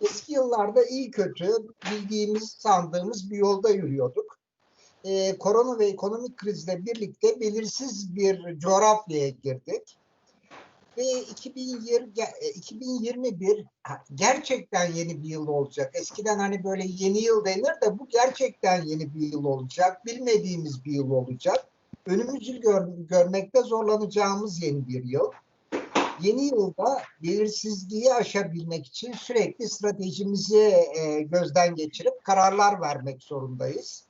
Eski yıllarda iyi kötü bildiğimiz, sandığımız bir yolda yürüyorduk. Ee, korona ve ekonomik krizle birlikte belirsiz bir coğrafyaya girdik. Ve 2020, ge- e, 2021 ha, gerçekten yeni bir yıl olacak. Eskiden hani böyle yeni yıl denir de bu gerçekten yeni bir yıl olacak. Bilmediğimiz bir yıl olacak. Önümüzü gör, görmekte zorlanacağımız yeni bir yıl. Yeni yılda belirsizliği aşabilmek için sürekli stratejimizi e, gözden geçirip kararlar vermek zorundayız.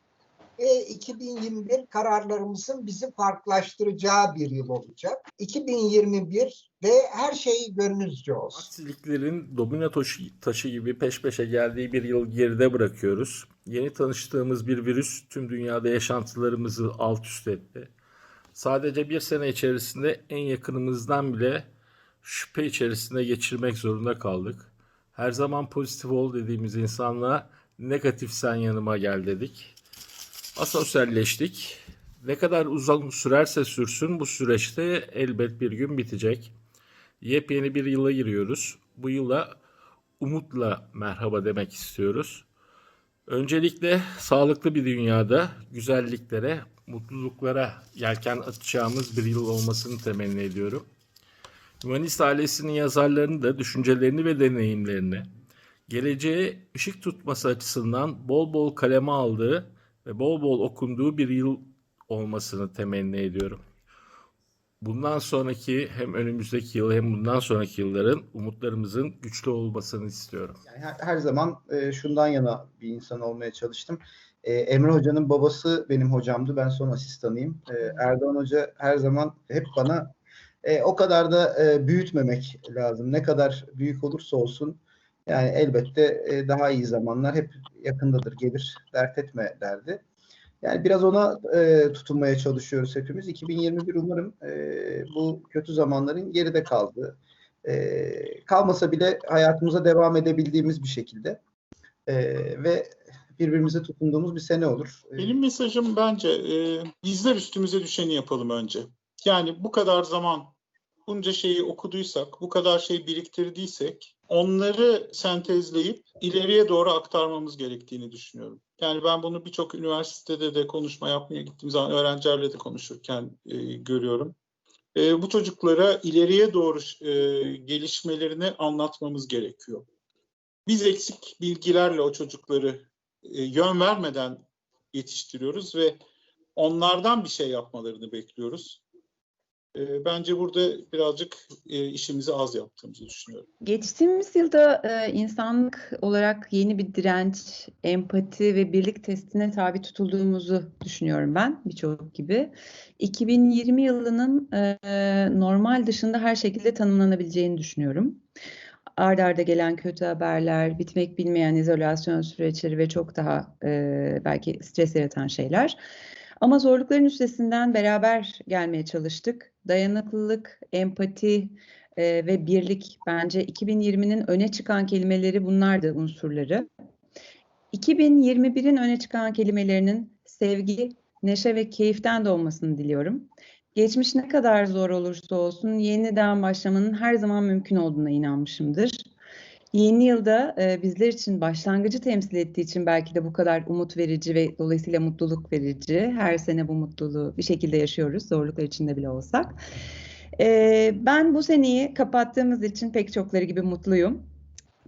Ve 2021 kararlarımızın bizi farklılaştıracağı bir yıl olacak. 2021 de her şey gönlünüzce olsun. Aksiliklerin domino taşı, taşı gibi peş peşe geldiği bir yıl geride bırakıyoruz. Yeni tanıştığımız bir virüs tüm dünyada yaşantılarımızı alt üst etti. Sadece bir sene içerisinde en yakınımızdan bile şüphe içerisinde geçirmek zorunda kaldık. Her zaman pozitif ol dediğimiz insanla negatif sen yanıma gel dedik. Asosyalleştik. Ne kadar uzun sürerse sürsün bu süreçte elbet bir gün bitecek. Yepyeni bir yıla giriyoruz. Bu yıla umutla merhaba demek istiyoruz. Öncelikle sağlıklı bir dünyada güzelliklere, mutluluklara yelken atacağımız bir yıl olmasını temenni ediyorum. Humanist ailesinin yazarlarını da düşüncelerini ve deneyimlerini geleceğe ışık tutması açısından bol bol kaleme aldığı ve bol bol okunduğu bir yıl olmasını temenni ediyorum. Bundan sonraki hem önümüzdeki yıl hem bundan sonraki yılların umutlarımızın güçlü olmasını istiyorum. Yani her, her zaman e, şundan yana bir insan olmaya çalıştım. E, Emre Hoca'nın babası benim hocamdı. Ben son asistanıyım. E, Erdoğan Hoca her zaman hep bana e, o kadar da e, büyütmemek lazım. Ne kadar büyük olursa olsun yani elbette e, daha iyi zamanlar hep yakındadır gelir. Dert etme derdi. Yani biraz ona e, tutunmaya çalışıyoruz hepimiz. 2021 umarım e, bu kötü zamanların geride kaldığı, e, kalmasa bile hayatımıza devam edebildiğimiz bir şekilde e, ve birbirimize tutunduğumuz bir sene olur. E, Benim mesajım bence e, bizler üstümüze düşeni yapalım önce. Yani bu kadar zaman bunca şeyi okuduysak, bu kadar şey biriktirdiysek onları sentezleyip ileriye doğru aktarmamız gerektiğini düşünüyorum. Yani ben bunu birçok üniversitede de konuşma yapmaya gittiğim zaman öğrencilerle de konuşurken e, görüyorum. E, bu çocuklara ileriye doğru e, gelişmelerini anlatmamız gerekiyor. Biz eksik bilgilerle o çocukları e, yön vermeden yetiştiriyoruz ve onlardan bir şey yapmalarını bekliyoruz. E, bence burada birazcık e, işimizi az yaptığımızı düşünüyorum. Geçtiğimiz yılda e, insanlık olarak yeni bir direnç, empati ve birlik testine tabi tutulduğumuzu düşünüyorum ben birçok gibi. 2020 yılının e, normal dışında her şekilde tanımlanabileceğini düşünüyorum. Arda arda gelen kötü haberler, bitmek bilmeyen izolasyon süreçleri ve çok daha belki stres yaratan şeyler. Ama zorlukların üstesinden beraber gelmeye çalıştık. Dayanıklılık, empati e, ve birlik bence 2020'nin öne çıkan kelimeleri bunlardı unsurları. 2021'in öne çıkan kelimelerinin sevgi, neşe ve keyiften doğmasını diliyorum. Geçmiş ne kadar zor olursa olsun yeniden başlamanın her zaman mümkün olduğuna inanmışımdır. Yeni yılda e, bizler için başlangıcı temsil ettiği için belki de bu kadar umut verici ve dolayısıyla mutluluk verici. Her sene bu mutluluğu bir şekilde yaşıyoruz, zorluklar içinde bile olsak. E, ben bu seneyi kapattığımız için pek çokları gibi mutluyum.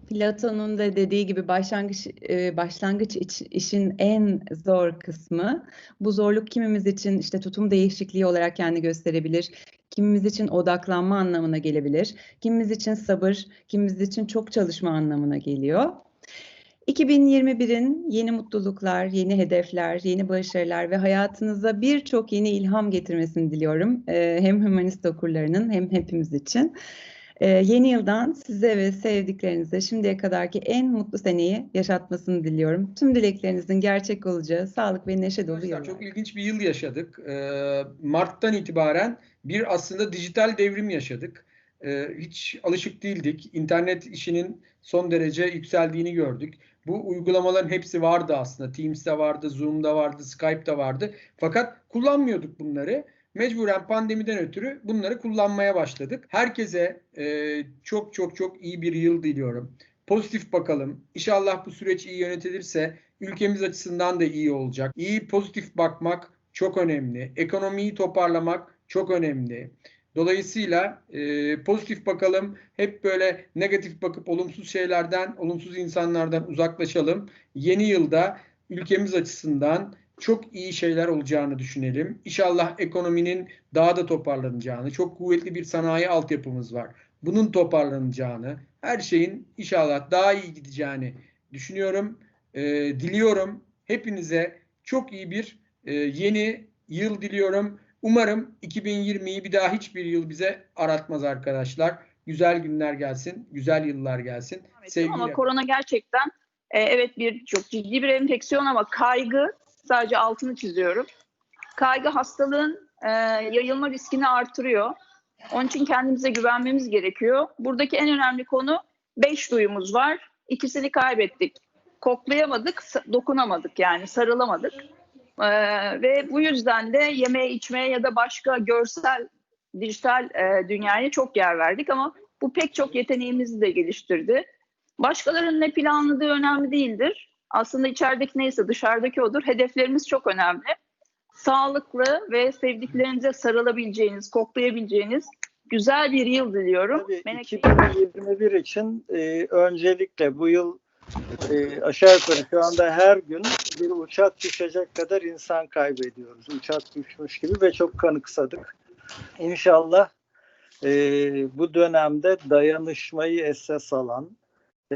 Platon'un da dediği gibi başlangıç e, başlangıç işin en zor kısmı. Bu zorluk kimimiz için işte tutum değişikliği olarak kendi gösterebilir. Kimimiz için odaklanma anlamına gelebilir. Kimimiz için sabır, kimimiz için çok çalışma anlamına geliyor. 2021'in yeni mutluluklar, yeni hedefler, yeni başarılar ve hayatınıza birçok yeni ilham getirmesini diliyorum. Ee, hem humanist okurlarının hem hepimiz için. Ee, yeni yıldan size ve sevdiklerinize şimdiye kadarki en mutlu seneyi yaşatmasını diliyorum. Tüm dileklerinizin gerçek olacağı sağlık ve neşe dolu yıllar. çok ilginç bir yıl yaşadık. Ee, Mart'tan itibaren bir aslında dijital devrim yaşadık. Ee, hiç alışık değildik. İnternet işinin son derece yükseldiğini gördük. Bu uygulamaların hepsi vardı aslında. Teams'te vardı, Zoom'da vardı, Skype'da vardı. Fakat kullanmıyorduk bunları. Mecburen pandemiden ötürü bunları kullanmaya başladık. Herkese e, çok çok çok iyi bir yıl diliyorum. pozitif bakalım. İnşallah bu süreç iyi yönetilirse ülkemiz açısından da iyi olacak. İyi pozitif bakmak çok önemli. Ekonomiyi toparlamak çok önemli. Dolayısıyla e, pozitif bakalım. Hep böyle negatif bakıp olumsuz şeylerden, olumsuz insanlardan uzaklaşalım. Yeni yılda ülkemiz açısından çok iyi şeyler olacağını düşünelim. İnşallah ekonominin daha da toparlanacağını, çok kuvvetli bir sanayi altyapımız var. Bunun toparlanacağını, her şeyin inşallah daha iyi gideceğini düşünüyorum. E, diliyorum hepinize çok iyi bir e, yeni yıl diliyorum. Umarım 2020'yi bir daha hiçbir yıl bize aratmaz arkadaşlar. Güzel günler gelsin, güzel yıllar gelsin. Evet, Sevgiyle. Ama korona gerçekten e, evet bir çok ciddi bir enfeksiyon ama kaygı sadece altını çiziyorum. Kaygı hastalığın e, yayılma riskini artırıyor. Onun için kendimize güvenmemiz gerekiyor. Buradaki en önemli konu beş duyumuz var. İkisini kaybettik. Koklayamadık, dokunamadık yani sarılamadık. E, ve bu yüzden de yemeğe, içmeye ya da başka görsel, dijital e, dünyaya çok yer verdik ama bu pek çok yeteneğimizi de geliştirdi. Başkalarının ne planladığı önemli değildir. Aslında içerideki neyse dışarıdaki odur. Hedeflerimiz çok önemli. Sağlıklı ve sevdiklerinize sarılabileceğiniz, koklayabileceğiniz güzel bir yıl diliyorum. Tabii Menekşe- 2021 için e, öncelikle bu yıl e, aşağı yukarı şu anda her gün bir uçak düşecek kadar insan kaybediyoruz. Uçak düşmüş gibi ve çok kanıksadık. İnşallah e, bu dönemde dayanışmayı esas alan,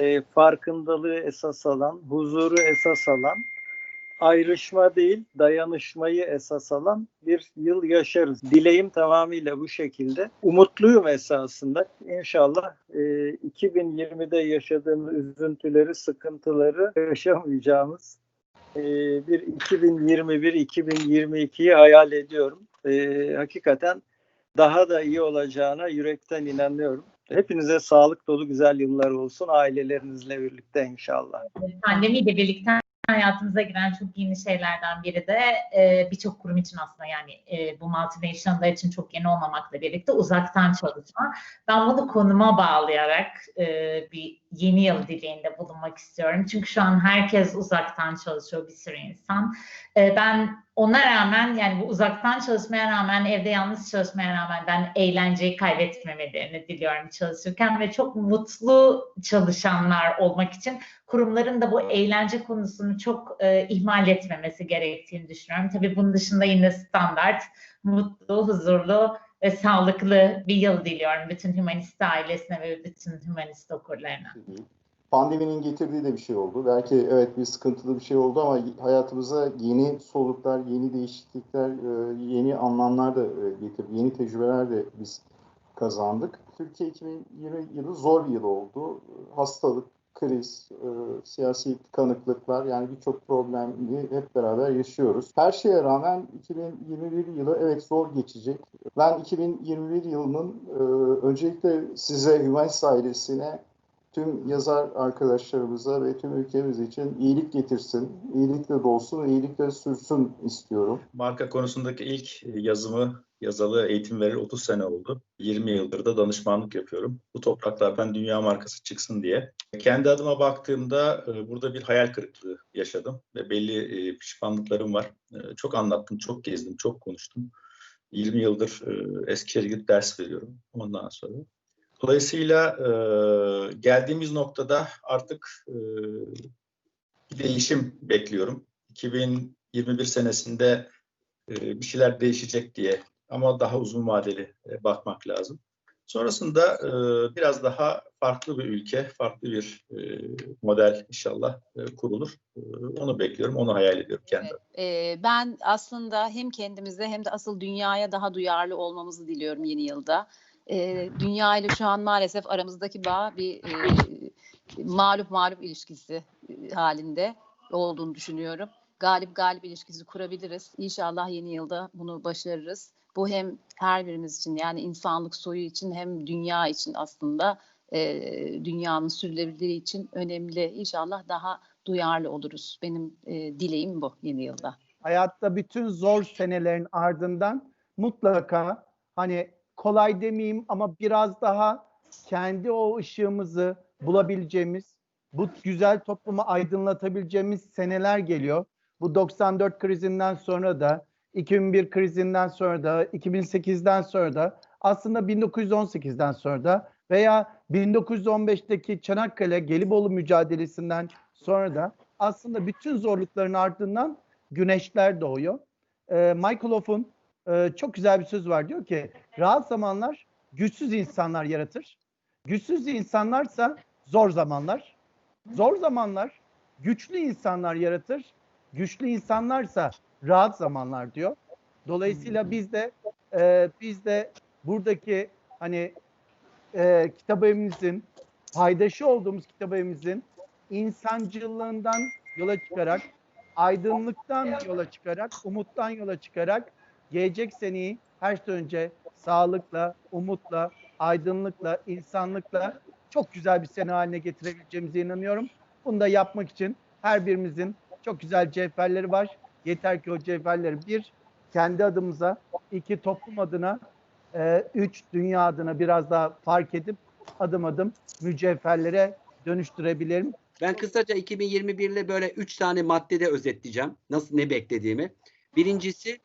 e, farkındalığı esas alan, huzuru esas alan, ayrışma değil dayanışmayı esas alan bir yıl yaşarız. Dileğim tamamıyla bu şekilde. Umutluyum esasında. İnşallah e, 2020'de yaşadığımız üzüntüleri, sıkıntıları yaşamayacağımız e, bir 2021-2022'yi hayal ediyorum. E, hakikaten daha da iyi olacağına yürekten inanıyorum. Hepinize sağlık dolu güzel yıllar olsun ailelerinizle birlikte inşallah. pandemiyle birlikte hayatımıza giren çok yeni şeylerden biri de e, birçok kurum için aslında yani e, bu multinational'lar için çok yeni olmamakla birlikte uzaktan çalışma. Ben bunu konuma bağlayarak e, bir yeni yıl dileğinde bulunmak istiyorum. Çünkü şu an herkes uzaktan çalışıyor bir sürü insan. E, ben ona rağmen yani bu uzaktan çalışmaya rağmen evde yalnız çalışmaya rağmen ben eğlenceyi kaybetmemelerini diliyorum çalışırken ve çok mutlu çalışanlar olmak için kurumların da bu eğlence konusunu çok e, ihmal etmemesi gerektiğini düşünüyorum. Tabii bunun dışında yine standart, mutlu, huzurlu ve sağlıklı bir yıl diliyorum bütün Humanist ailesine ve bütün Humanist okurlarına. Pandeminin getirdiği de bir şey oldu. Belki evet bir sıkıntılı bir şey oldu ama hayatımıza yeni soluklar, yeni değişiklikler, e, yeni anlamlar da e, getirdi. Yeni tecrübeler de biz kazandık. Türkiye 2020 yılı zor bir yıl oldu. Hastalık, kriz, e, siyasi kanıklıklar yani birçok problemi hep beraber yaşıyoruz. Her şeye rağmen 2021 yılı evet zor geçecek. Ben 2021 yılının e, öncelikle size, Hümanist ailesine tüm yazar arkadaşlarımıza ve tüm ülkemiz için iyilik getirsin, iyilikle dolsun, iyilikle sürsün istiyorum. Marka konusundaki ilk yazımı yazalı eğitim vereli 30 sene oldu. 20 yıldır da danışmanlık yapıyorum. Bu topraklardan dünya markası çıksın diye. Kendi adıma baktığımda e, burada bir hayal kırıklığı yaşadım ve belli e, pişmanlıklarım var. E, Çok anlattım, çok gezdim, çok konuştum. 20 yıldır Eskişehir'e gidip ders veriyorum ondan sonra. Dolayısıyla geldiğimiz noktada artık bir değişim bekliyorum. 2021 senesinde bir şeyler değişecek diye ama daha uzun vadeli e, bakmak lazım. Sonrasında e, biraz daha farklı bir ülke, farklı bir e, model inşallah kurulur. Onu bekliyorum, onu hayal ediyorum kendim. Evet, ben aslında hem kendimize hem de asıl dünyaya daha duyarlı olmamızı diliyorum yeni yılda. Dünya ile şu an maalesef aramızdaki bağ bir mağlup mağlup ilişkisi halinde olduğunu düşünüyorum. Galip galip ilişkisi kurabiliriz. İnşallah yeni yılda bunu başarırız. Bu hem her birimiz için yani insanlık soyu için hem dünya için aslında e, dünyanın sürdürülebilirliği için önemli. İnşallah daha duyarlı oluruz. Benim e, dileğim bu yeni yılda. hayatta bütün zor senelerin ardından mutlaka hani kolay demeyeyim ama biraz daha kendi o ışığımızı bulabileceğimiz bu güzel toplumu aydınlatabileceğimiz seneler geliyor. Bu 94 krizinden sonra da 2001 krizinden sonra da 2008'den sonra da aslında 1918'den sonra da veya 1915'teki Çanakkale Gelibolu mücadelesinden sonra da aslında bütün zorlukların ardından güneşler doğuyor. Ee, Michael Hoff'un e, çok güzel bir söz var. Diyor ki rahat zamanlar güçsüz insanlar yaratır. Güçsüz insanlarsa zor zamanlar. Zor zamanlar güçlü insanlar yaratır. Güçlü insanlarsa rahat zamanlar diyor. Dolayısıyla biz de e, biz de buradaki hani e, kitap evimizin paydaşı olduğumuz kitap evimizin insancılığından yola çıkarak aydınlıktan yola çıkarak, umuttan yola çıkarak gelecek seneyi her şeyden önce sağlıkla, umutla, aydınlıkla, insanlıkla çok güzel bir sene haline getirebileceğimize inanıyorum. Bunu da yapmak için her birimizin çok güzel cevherleri var. Yeter ki o cevherleri bir, kendi adımıza, iki toplum adına, e, üç dünya adına biraz daha fark edip adım adım mücevherlere dönüştürebilirim. Ben kısaca 2021'le böyle üç tane maddede özetleyeceğim. Nasıl ne beklediğimi. Birincisi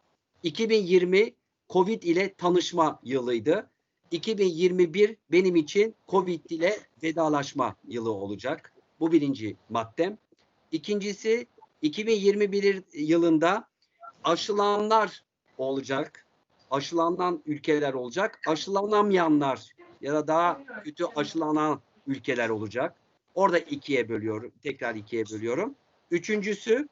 2020 Covid ile tanışma yılıydı. 2021 benim için Covid ile vedalaşma yılı olacak. Bu birinci maddem. İkincisi 2021 yılında aşılananlar olacak. Aşılanan ülkeler olacak. Aşılanamayanlar ya da daha kötü aşılanan ülkeler olacak. Orada ikiye bölüyorum. Tekrar ikiye bölüyorum. Üçüncüsü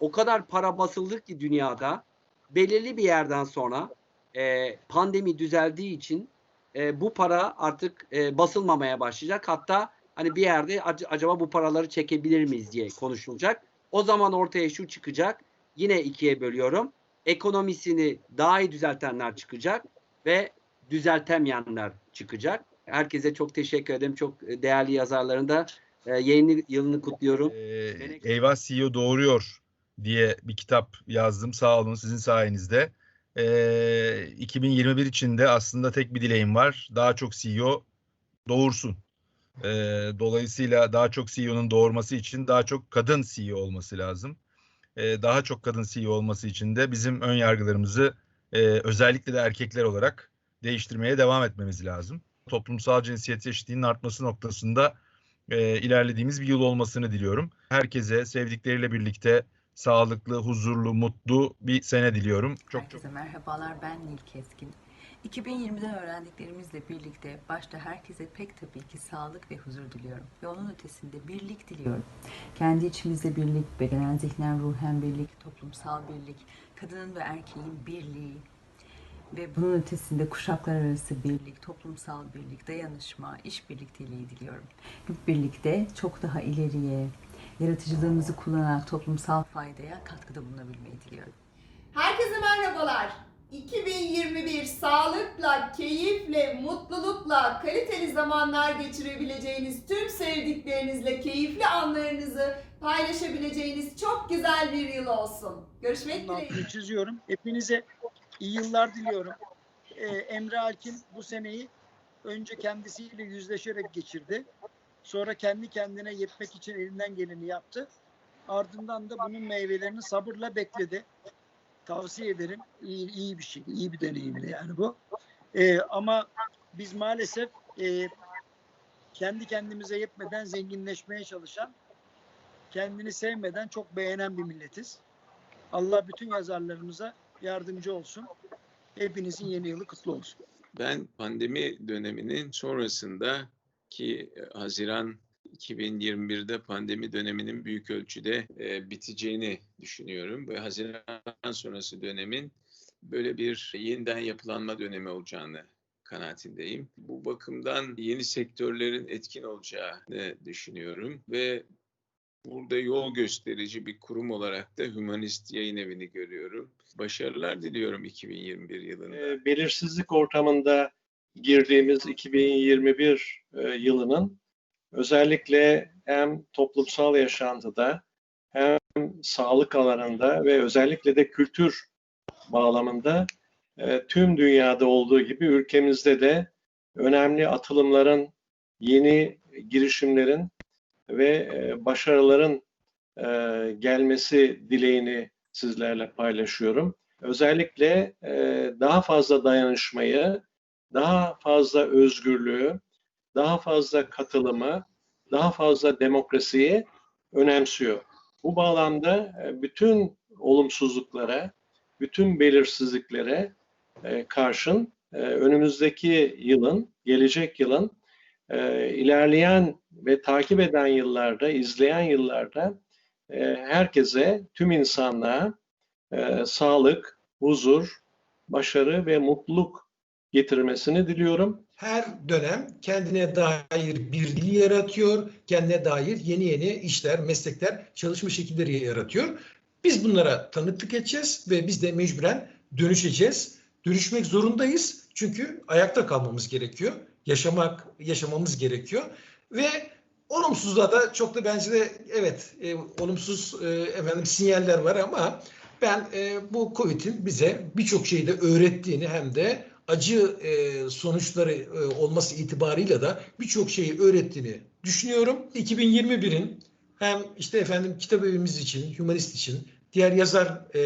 o kadar para basıldı ki dünyada belirli bir yerden sonra e, pandemi düzeldiği için e, bu para artık e, basılmamaya başlayacak. Hatta hani bir yerde ac- acaba bu paraları çekebilir miyiz diye konuşulacak. O zaman ortaya şu çıkacak. Yine ikiye bölüyorum. Ekonomisini daha iyi düzeltenler çıkacak ve düzeltemeyenler çıkacak. Herkese çok teşekkür ederim. Çok değerli yazarların da e, yayını yılını kutluyorum. Ee, Eyvah CEO doğuruyor diye bir kitap yazdım. Sağ olun sizin sayenizde. Ee, 2021 için de aslında tek bir dileğim var. Daha çok CEO doğursun. Ee, dolayısıyla daha çok CEO'nun doğurması için daha çok kadın CEO olması lazım. Ee, daha çok kadın CEO olması için de bizim ön yargılarımızı e, özellikle de erkekler olarak değiştirmeye devam etmemiz lazım. Toplumsal cinsiyet eşitliğinin artması noktasında e, ilerlediğimiz bir yıl olmasını diliyorum. Herkese sevdikleriyle birlikte sağlıklı, huzurlu, mutlu bir sene diliyorum. Çok çok Herkese merhabalar ben Nil Keskin. 2020'den öğrendiklerimizle birlikte başta herkese pek tabii ki sağlık ve huzur diliyorum. Ve onun ötesinde birlik diliyorum. Kendi içimizde birlik, bedenen, zihnen, ruhen birlik, toplumsal birlik, kadının ve erkeğin birliği ve bunun ötesinde kuşaklar arası birlik, toplumsal birlik, dayanışma, işbirlikteliği diliyorum. Hep birlikte çok daha ileriye, yaratıcılığımızı kullanarak toplumsal faydaya katkıda bulunabilmeyi diliyorum. Herkese merhabalar. 2021 sağlıkla, keyifle, mutlulukla, kaliteli zamanlar geçirebileceğiniz, tüm sevdiklerinizle keyifli anlarınızı paylaşabileceğiniz çok güzel bir yıl olsun. Görüşmek dileğiyle. çiziyorum. Hepinize iyi yıllar diliyorum. Ee, Emre Alkin bu seneyi önce kendisiyle yüzleşerek geçirdi. Sonra kendi kendine yetmek için elinden geleni yaptı. Ardından da bunun meyvelerini sabırla bekledi. Tavsiye ederim. İyi, iyi bir şey, iyi bir deneyimdi yani bu. Ee, ama biz maalesef e, kendi kendimize yetmeden zenginleşmeye çalışan, kendini sevmeden çok beğenen bir milletiz. Allah bütün yazarlarımıza yardımcı olsun. Hepinizin yeni yılı kutlu olsun. Ben pandemi döneminin sonrasında ki e, Haziran 2021'de pandemi döneminin büyük ölçüde e, biteceğini düşünüyorum. Ve Haziran sonrası dönemin böyle bir yeniden yapılanma dönemi olacağını kanaatindeyim. Bu bakımdan yeni sektörlerin etkin olacağını düşünüyorum ve burada yol gösterici bir kurum olarak da Humanist Yayın Evi'ni görüyorum. Başarılar diliyorum 2021 yılında. e, belirsizlik ortamında girdiğimiz 2021 e, yılının özellikle hem toplumsal yaşantıda hem sağlık alanında ve özellikle de kültür bağlamında e, tüm dünyada olduğu gibi ülkemizde de önemli atılımların, yeni girişimlerin ve e, başarıların gelmesi dileğini sizlerle paylaşıyorum. Özellikle daha fazla dayanışmayı, daha fazla özgürlüğü, daha fazla katılımı, daha fazla demokrasiyi önemsiyor. Bu bağlamda e, bütün olumsuzluklara, bütün belirsizliklere e, karşın e, önümüzdeki yılın, gelecek yılın ilerleyen ve takip eden yıllarda, izleyen yıllarda herkese, tüm insanlığa sağlık, huzur, başarı ve mutluluk getirmesini diliyorum. her dönem kendine dair bir dil yaratıyor, kendine dair yeni yeni işler, meslekler, çalışma şekilleri yaratıyor. Biz bunlara tanıklık edeceğiz ve biz de mecburen dönüşeceğiz. Dönüşmek zorundayız çünkü ayakta kalmamız gerekiyor. Yaşamak, yaşamamız gerekiyor ve olumsuzluğa da çok da bence de evet e, olumsuz e, efendim sinyaller var ama ben e, bu Covid'in bize birçok şeyi de öğrettiğini hem de acı e, sonuçları e, olması itibarıyla da birçok şeyi öğrettiğini düşünüyorum. 2021'in hem işte efendim kitap evimiz için, humanist için, diğer yazar e,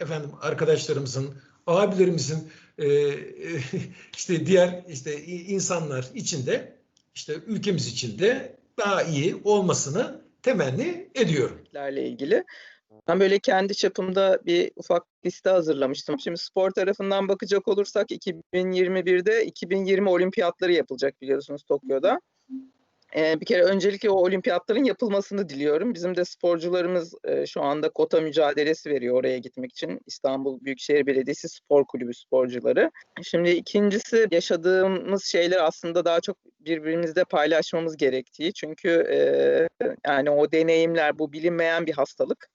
efendim arkadaşlarımızın, abilerimizin e, işte diğer işte insanlar için de işte ülkemiz için de daha iyi olmasını temenni ediyorum. ilgili. Ben böyle kendi çapımda bir ufak liste hazırlamıştım. Şimdi spor tarafından bakacak olursak 2021'de 2020 olimpiyatları yapılacak biliyorsunuz Tokyo'da. Ee, bir kere öncelikle o olimpiyatların yapılmasını diliyorum. Bizim de sporcularımız e, şu anda kota mücadelesi veriyor oraya gitmek için. İstanbul Büyükşehir Belediyesi Spor Kulübü sporcuları. Şimdi ikincisi yaşadığımız şeyler aslında daha çok birbirimizle paylaşmamız gerektiği. Çünkü e, yani o deneyimler bu bilinmeyen bir hastalık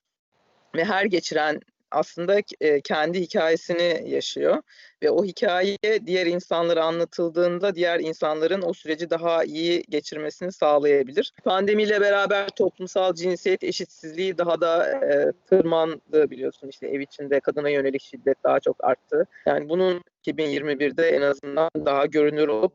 ve her geçiren aslında e, kendi hikayesini yaşıyor ve o hikaye diğer insanlara anlatıldığında diğer insanların o süreci daha iyi geçirmesini sağlayabilir. Pandemiyle beraber toplumsal cinsiyet eşitsizliği daha da e, tırmandı biliyorsun işte ev içinde kadına yönelik şiddet daha çok arttı. Yani bunun 2021'de en azından daha görünür olup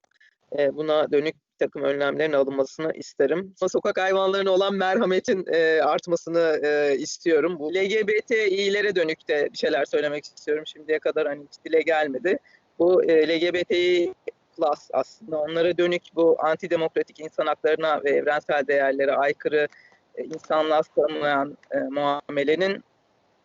e, buna dönük takım önlemlerin alınmasını isterim. Sokak hayvanlarına olan merhametin e, artmasını e, istiyorum. Bu LGBTİ'lere dönük de bir şeyler söylemek istiyorum. Şimdiye kadar hani hiç dile gelmedi. Bu e, LGBTİ plus aslında onlara dönük bu antidemokratik insan haklarına ve evrensel değerlere aykırı e, insanlığa tanımlayan e, muamelenin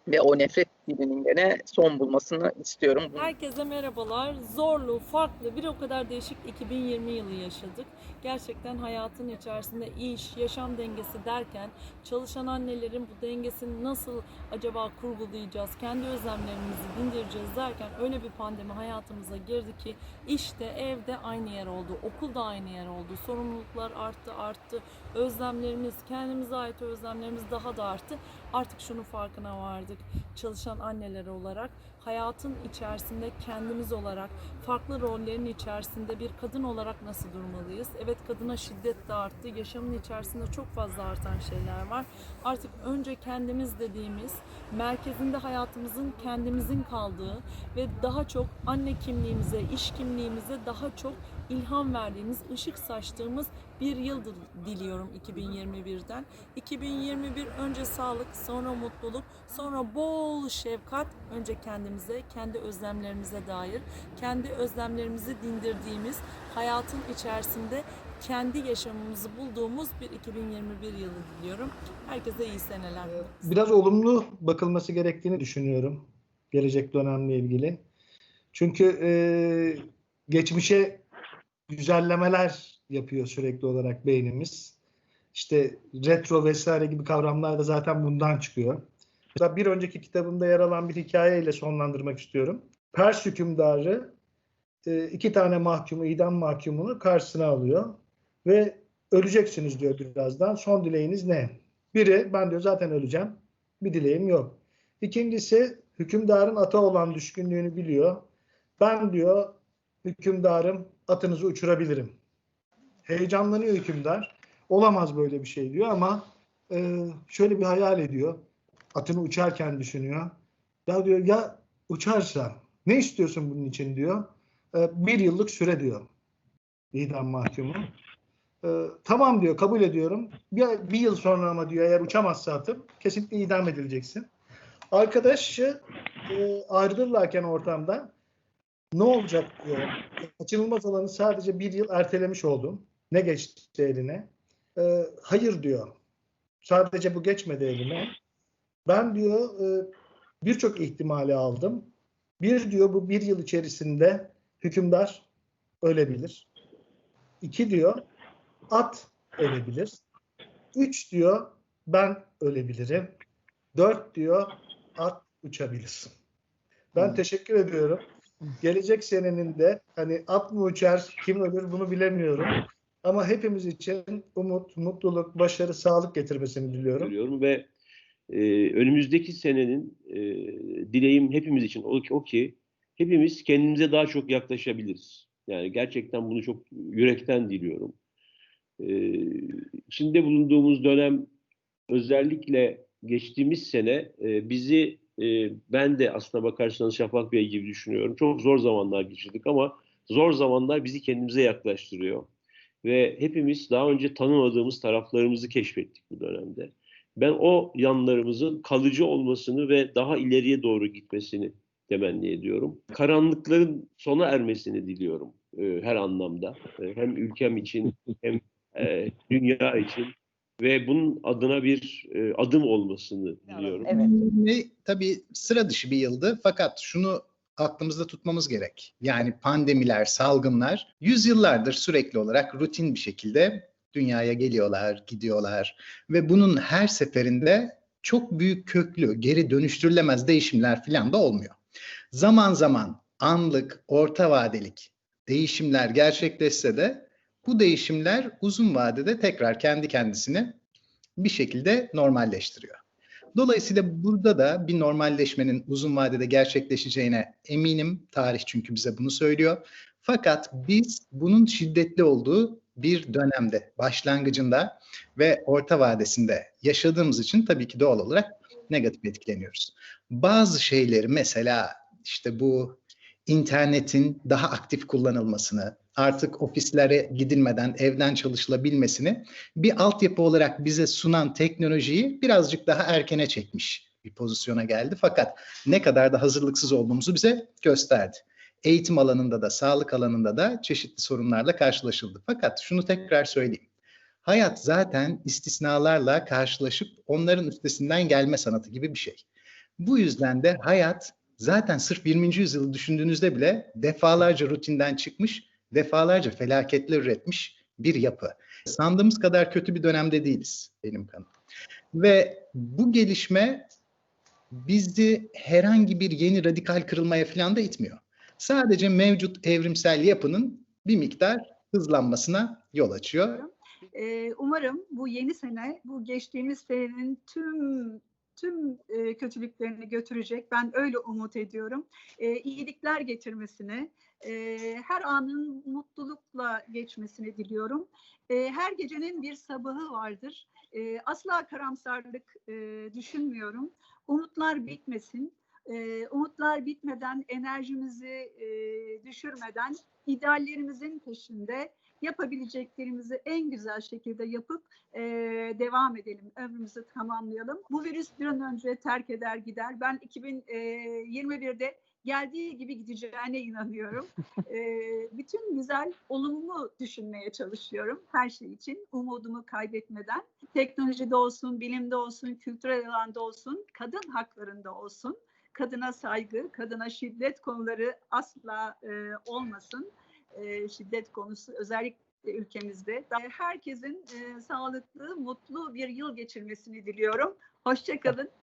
ve o nefret dilinin gene son bulmasını istiyorum. Herkese merhabalar. Zorlu, farklı, bir o kadar değişik 2020 yılı yaşadık. Gerçekten hayatın içerisinde iş, yaşam dengesi derken çalışan annelerin bu dengesini nasıl acaba kurgulayacağız, kendi özlemlerimizi dindireceğiz derken öyle bir pandemi hayatımıza girdi ki işte evde aynı yer oldu, okulda aynı yer oldu, sorumluluklar arttı arttı, özlemlerimiz, kendimize ait özlemlerimiz daha da arttı. Artık şunun farkına vardık. Çalışan anneler olarak hayatın içerisinde kendimiz olarak farklı rollerin içerisinde bir kadın olarak nasıl durmalıyız? Evet kadına şiddet de arttı. Yaşamın içerisinde çok fazla artan şeyler var. Artık önce kendimiz dediğimiz merkezinde hayatımızın kendimizin kaldığı ve daha çok anne kimliğimize, iş kimliğimize daha çok ilham verdiğimiz, ışık saçtığımız bir yıl diliyorum 2021'den. 2021 önce sağlık, sonra mutluluk, sonra bol şefkat, önce kendimize, kendi özlemlerimize dair, kendi özlemlerimizi dindirdiğimiz hayatın içerisinde kendi yaşamımızı bulduğumuz bir 2021 yılı diliyorum. Herkese iyi seneler. Biraz olumlu bakılması gerektiğini düşünüyorum gelecek dönemle ilgili. Çünkü e, geçmişe güzellemeler yapıyor sürekli olarak beynimiz. İşte retro vesaire gibi kavramlar da zaten bundan çıkıyor. Mesela bir önceki kitabımda yer alan bir hikayeyle sonlandırmak istiyorum. Pers hükümdarı e, iki tane mahkumu, idam mahkumunu karşısına alıyor ve öleceksiniz diyor birazdan. Son dileğiniz ne? Biri ben diyor zaten öleceğim. Bir dileğim yok. İkincisi hükümdarın ata olan düşkünlüğünü biliyor. Ben diyor hükümdarım atınızı uçurabilirim. Heyecanlanıyor hükümdar. Olamaz böyle bir şey diyor ama e, şöyle bir hayal ediyor. Atını uçarken düşünüyor. Ya diyor ya uçarsa ne istiyorsun bunun için diyor. E, bir yıllık süre diyor idam mahkumu. Ee, tamam diyor kabul ediyorum. Bir, bir yıl sonra ama diyor eğer uçamazsa atım kesinlikle idam edileceksin. Arkadaşı e, ayrılırlarken ortamdan ne olacak diyor. Kaçınılmaz olanı sadece bir yıl ertelemiş oldum. Ne geçti eline? Ee, hayır diyor. Sadece bu geçmedi elime. Ben diyor e, birçok ihtimali aldım. Bir diyor bu bir yıl içerisinde hükümdar ölebilir. İki diyor at ölebilir. Üç diyor ben ölebilirim. Dört diyor at uçabilir. Ben teşekkür ediyorum. Gelecek senenin de hani at mı uçar, kim ölür bunu bilemiyorum. Ama hepimiz için umut, mutluluk, başarı, sağlık getirmesini diliyorum. görüyorum ve e, önümüzdeki senenin e, dileğim hepimiz için o, o ki hepimiz kendimize daha çok yaklaşabiliriz. Yani gerçekten bunu çok yürekten diliyorum. E, içinde bulunduğumuz dönem özellikle geçtiğimiz sene e, bizi e, ben de aslına bakarsanız Şafak Bey gibi düşünüyorum. Çok zor zamanlar geçirdik ama zor zamanlar bizi kendimize yaklaştırıyor. Ve hepimiz daha önce tanımadığımız taraflarımızı keşfettik bu dönemde. Ben o yanlarımızın kalıcı olmasını ve daha ileriye doğru gitmesini temenni ediyorum. Karanlıkların sona ermesini diliyorum e, her anlamda. E, hem ülkem için hem e, dünya için ve bunun adına bir e, adım olmasını diliyorum. 2020 tabii sıra dışı bir yıldı fakat şunu aklımızda tutmamız gerek. Yani pandemiler, salgınlar yüzyıllardır sürekli olarak rutin bir şekilde dünyaya geliyorlar, gidiyorlar ve bunun her seferinde çok büyük köklü, geri dönüştürülemez değişimler falan da olmuyor. Zaman zaman anlık, orta vadelik değişimler gerçekleşse de bu değişimler uzun vadede tekrar kendi kendisini bir şekilde normalleştiriyor. Dolayısıyla burada da bir normalleşmenin uzun vadede gerçekleşeceğine eminim. Tarih çünkü bize bunu söylüyor. Fakat biz bunun şiddetli olduğu bir dönemde, başlangıcında ve orta vadesinde yaşadığımız için tabii ki doğal olarak negatif etkileniyoruz. Bazı şeyleri mesela işte bu internetin daha aktif kullanılmasını, artık ofislere gidilmeden evden çalışılabilmesini bir altyapı olarak bize sunan teknolojiyi birazcık daha erkene çekmiş bir pozisyona geldi. Fakat ne kadar da hazırlıksız olduğumuzu bize gösterdi. Eğitim alanında da, sağlık alanında da çeşitli sorunlarla karşılaşıldı. Fakat şunu tekrar söyleyeyim. Hayat zaten istisnalarla karşılaşıp onların üstesinden gelme sanatı gibi bir şey. Bu yüzden de hayat zaten sırf 20. yüzyılı düşündüğünüzde bile defalarca rutinden çıkmış, defalarca felaketler üretmiş bir yapı. Sandığımız kadar kötü bir dönemde değiliz benim kanım. Ve bu gelişme bizi herhangi bir yeni radikal kırılmaya falan da itmiyor. Sadece mevcut evrimsel yapının bir miktar hızlanmasına yol açıyor. Ee, umarım bu yeni sene, bu geçtiğimiz senenin tüm tüm e, kötülüklerini götürecek. Ben öyle umut ediyorum. E, iyilikler getirmesini, e, her anın mutlulukla geçmesini diliyorum. E, her gecenin bir sabahı vardır. E, asla karamsarlık e, düşünmüyorum. Umutlar bitmesin. E, umutlar bitmeden, enerjimizi e, düşürmeden, ideallerimizin peşinde yapabileceklerimizi en güzel şekilde yapıp e, devam edelim, ömrümüzü tamamlayalım. Bu virüs bir an önce terk eder gider. Ben 2021'de geldiği gibi gideceğine inanıyorum. e, bütün güzel, olumlu düşünmeye çalışıyorum her şey için. Umudumu kaybetmeden. Teknolojide olsun, bilimde olsun, kültürel alanda olsun, kadın haklarında olsun. Kadına saygı, kadına şiddet konuları asla e, olmasın e, şiddet konusu özellikle ülkemizde. Herkesin e, sağlıklı, mutlu bir yıl geçirmesini diliyorum. Hoşçakalın.